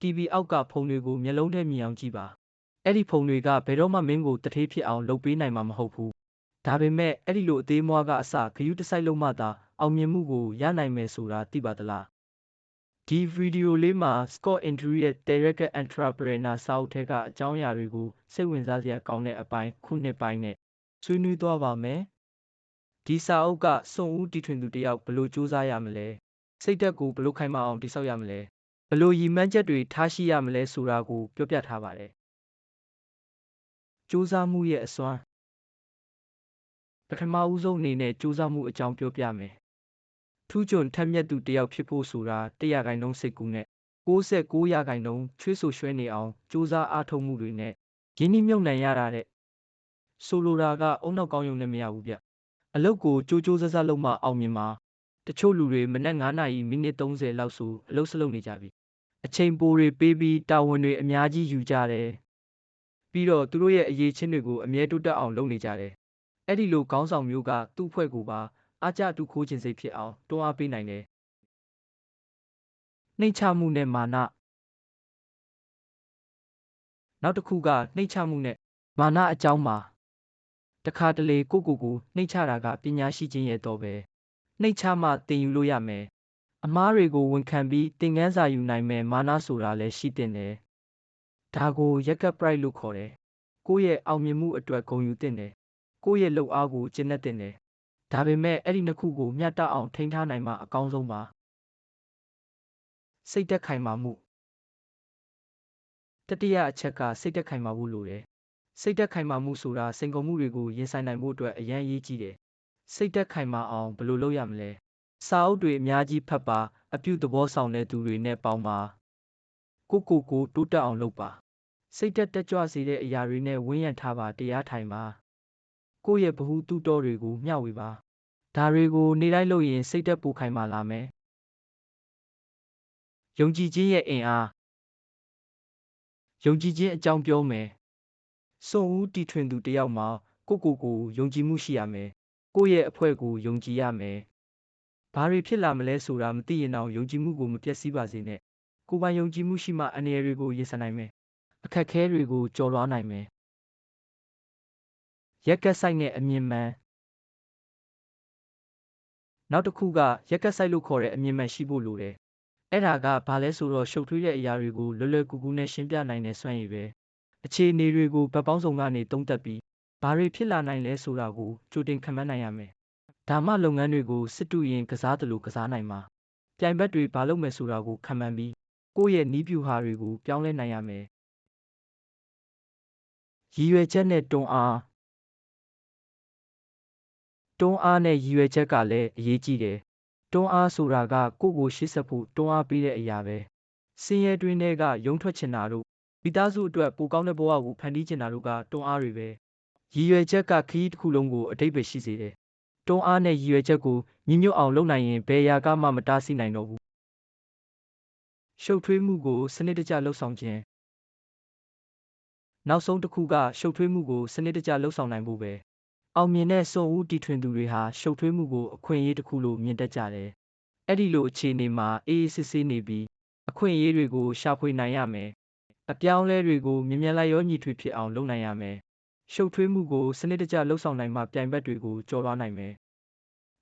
TV အောက်ကဖုန်တွေကိုမျက်လုံးထဲမြင်အောင်ကြည့်ပါအဲ့ဒီဖုန်တွေကဘယ်တော့မှမင်းကိုတထေးဖြစ်အောင်လုပ်ပေးနိုင်မှာမဟုတ်ဘူးဒါပေမဲ့အဲ့ဒီလိုအသေးမွားကအစဂယုတစိုက်လုံးမှသာအောင်မြင်မှုကိုရနိုင်မယ်ဆိုတာသိပါသလားဒီဗီဒီယိုလေးမှာ Scott Andrew ရဲ့ Direct Entrepreneur စာအုပ်ထဲကအကြောင်းအရာတွေကိုစိတ်ဝင်စားစရာကောင်းတဲ့အပိုင်းခုနှစ်ပိုင်းနဲ့ဆွေးနွေးသွားပါမယ်ဒီစာအုပ်ကစွန့်ဦးတီထွင်သူတစ်ယောက်ဘယ်လိုစူးစမ်းရမလဲစိတ်ဓာတ်ကိုဘယ်လိုခိုင်မာအောင်တိစောက်ရမလဲ ဘယ်လိုရည်မှန်းချက်တွေထားရှိရမလဲဆိုတာကိုပြောပြထားပါတယ်စူးစမ်းမှုရဲ့အစွမ်းပထမဦးဆုံးအနေနဲ့စူးစမ်းမှုအကြောင်းပြောပြမယ်ထူးချွန်ထက်မြက်သူတစ်ယောက်ဖြစ်ဖို့ဆိုတာ100ရာခိုင်နှုန်းစိတ်ကူးနဲ့69ရာခိုင်နှုန်းချွေးဆူရွှဲနေအောင်စူးစမ်းအားထုတ်မှုတွေနဲ့ရင်းနှီးမြှုပ်နှံရတာတဲ့ဆိုလိုတာကအုံနောက်ကောင်းရုံနဲ့မရဘူးဗျအလုပ်ကိုကြိုးကြိုးစားစားလုပ်မှအောင်မြင်မှာတချို့လူတွေမနက်9နာရီမိနစ်30လောက်ဆိုအလုပ်စလုပ်နေကြပြီ အချိန်ပိုတွေပေးပြီးတာဝန်တွေအများကြီးယူကြတယ်ပြီးတော့သူတို့ရဲ့အရေးချင်းတွေကိုအမြဲတိုးတက်အောင်လုပ်နေကြတယ်အဲ့ဒီလိုခေါင်းဆောင်မျိုးကသူ့အဖွဲ့ကိုပါအားကြတူခိုးခြင်းစိတ်ဖြစ်အောင်တွန်းအားပေးနိုင်တယ်နှိမ့်ချမှုနဲ့မာနနောက်တစ်ခုကနှိမ့်ချမှုနဲ့မာနအကြောင်းပါတခါတလေကိုကိုကိုနှိမ့်ချတာကပညာရှိခြင်းရဲ့တော့ပဲနှိမ့်ချမှသင်ယူလို့ရမယ် အမားတွေကို ဝန်ခံပြီး သင်ခန်းစာယူနိုင်မယ်မာနဆိုတာလည်း ရှိတင်တယ် ဒါကိုရက်ကပ်ပရိုက်လို့ခေါ်တယ် ကိုယ့်ရဲ့ အောင်မြင်မှုအတွက် ဂုဏ်ယူတင်တယ် ကိုယ့်ရဲ့လုပ်အားကို ကျင့်တတ်တင်တယ် ဒါပေမဲ့ အဲ့ဒီနှစ်ခုကို မျှတအောင် ထိန်းထားနိုင်မှ အကောင်းဆုံးပါ စိတ်သက်ခိုင်မာမှု တတိယအချက်က စိတ်သက်ခိုင်မာမှုလိုတယ် စိတ်သက်ခိုင်မာမှုဆိုတာ စိန်ခေါ်မှုတွေကို ရင်ဆိုင်နိုင်ဖို့အတွက် အရန်ရေးကြီးတယ် စိတ်သက်ခိုင်မာအောင် ဘယ်လိုလုပ်ရမလဲ စာအုပ်တွေအများကြီးဖတ်ပါအပြုသဘောဆောင်တဲ့သူတွေနဲ့ပေါင်းပါကိုကိုကိုတိုးတက်အောင်လုပ်ပါစိတ်သက်တက်ကြွစေတဲ့အရာတွေနဲ့ဝန်းရံထားပါတရားထိုင်ပါကိုယ့်ရဲ့ဗဟုသုတတွေကိုမျှဝေပါဒါတွေကိုနေတိုင်းလုပ်ရင်စိတ်သက်ပိုခိုင်မာလာမယ်ယုံကြည်ခြင်းရဲ့အင်အားယုံကြည်ခြင်းအကြောင်းပြောမယ်စွန့်ဦးတီထွင်သူတယောက်မှာကိုကိုကိုယုံကြည်မှုရှိရမယ်ကိုယ့်ရဲ့အဖွဲ့ကိုယုံကြည်ရမယ် ဘာတွေဖြစ်လာမလဲဆိုတာမသိရင်တော့ယုံကြည်မှုကိုမပျက်စီးပါစေနဲ့ကိုယ်ပိုင်ယုံကြည်မှုရှိမှအနေအရာတွေကိုရင်ဆိုင်နိုင်မယ်အခက်အခဲတွေကိုကျော်လွှားနိုင်မယ်ရက်ကက်ဆိုင်နဲ့အမြင်မှန်နောက်တစ်ခုကရက်ကက်ဆိုင်လို့ခေါ်တဲ့အမြင်မှန်ရှိဖို့လိုတယ်အဲ့ဒါကဘာလဲဆိုတော့ရှုပ်ထွေးတဲ့အရာတွေကိုလွယ်လွယ်ကူကူနဲ့ရှင်းပြနိုင်တဲ့စွမ်းရည်ပဲအခြေအနေတွေကိုဗတ်ပေါင်းစုံကနေသုံးသပ်ပြီးဘာတွေဖြစ်လာနိုင်လဲဆိုတာကိုကြိုတင်ခန့်မှန်းနိုင်ရမယ် ဒါမှလုပ်ငန်းတွေကိုစစ်တူရင်ကစားသလိုကစားနိုင်မှာပြိုင်ဘက်တွေဘာလုပ်မယ်ဆိုတာကိုခံမှန်းပြီးကိုယ့်ရဲ့နီးပြူဟာတွေကိုပြောင်းလဲနိုင်ရမယ်ရည်ရွယ်ချက်နဲ့တွန်းအားတွန်းအားနဲ့ရည်ရွယ်ချက်ကလည်းအရေးကြီးတယ်တွန်းအားဆိုတာကကိုယ့်ကိုရှေ့ဆက်ဖို့တွန်းအားပေးတဲ့အရာပဲစင်ရဲတွင်းတွေကရုံထွက်ချင်တာတို့မိသားစုအတွက်ပိုကောင်းတဲ့ဘဝကိုဖန်တီးချင်တာတို့ကတွန်းအားတွေပဲရည်ရွယ်ချက်ကခရီးတစ်ခုလုံးကိုအတိတ်ပဲရှိစေတယ် တွန်းအားနဲ့ရည်ရွယ်ချက်ကိုညီညွတ်အောင်လုပ်နိုင်ရင်ဘယ်ရာကမှမတားဆီးနိုင်တော့ဘူးရှုပ်ထွေးမှုကိုစနစ်တကျလှုပ်ဆောင်ခြင်းနောက်ဆုံးတစ်ခုကရှုပ်ထွေးမှုကိုစနစ်တကျလှုပ်ဆောင်နိုင်ဖို့ပဲအောင်မြင်တဲ့စွန့်ဦးတီထွင်သူတွေဟာရှုပ်ထွေးမှုကိုအခွင့်အရေးတစ်ခုလို့မြင်တတ်ကြတယ်အဲ့ဒီလိုအခြေအနေမှာအေးအေးဆေးဆေးနေပြီးအခွင့်အရေးတွေကိုရှာဖွေနိုင်ရမယ်အပြောင်းလဲတွေကိုမြင်မြန်လိုက်ရောညီထွေဖြစ်အောင်လုပ်နိုင်ရမယ် ရှုပ်ထွေးမှုကိုစနစ်တကျလှုပ်ဆောင်နိုင်မှပြိုင်ဘက်တွေကိုကျော်လွှားနိုင်မယ်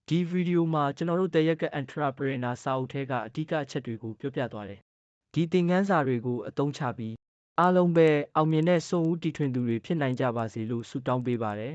ဒီဗီဒီယိုမှာကျွန်တော်တို့တရက်က entrepreneur စာအုပ်ထဲကအဓိကအချက်တွေကိုပြောပြသွားတယ်ဒီသင်ခန်းစာတွေကိုအသုံးချပြီးအားလုံးပဲအောင်မြင်တဲ့စွန့်ဦးတီထွင်သူတွေဖြစ်နိုင်ကြပါစေလို့ဆုတောင်းပေးပါတယ်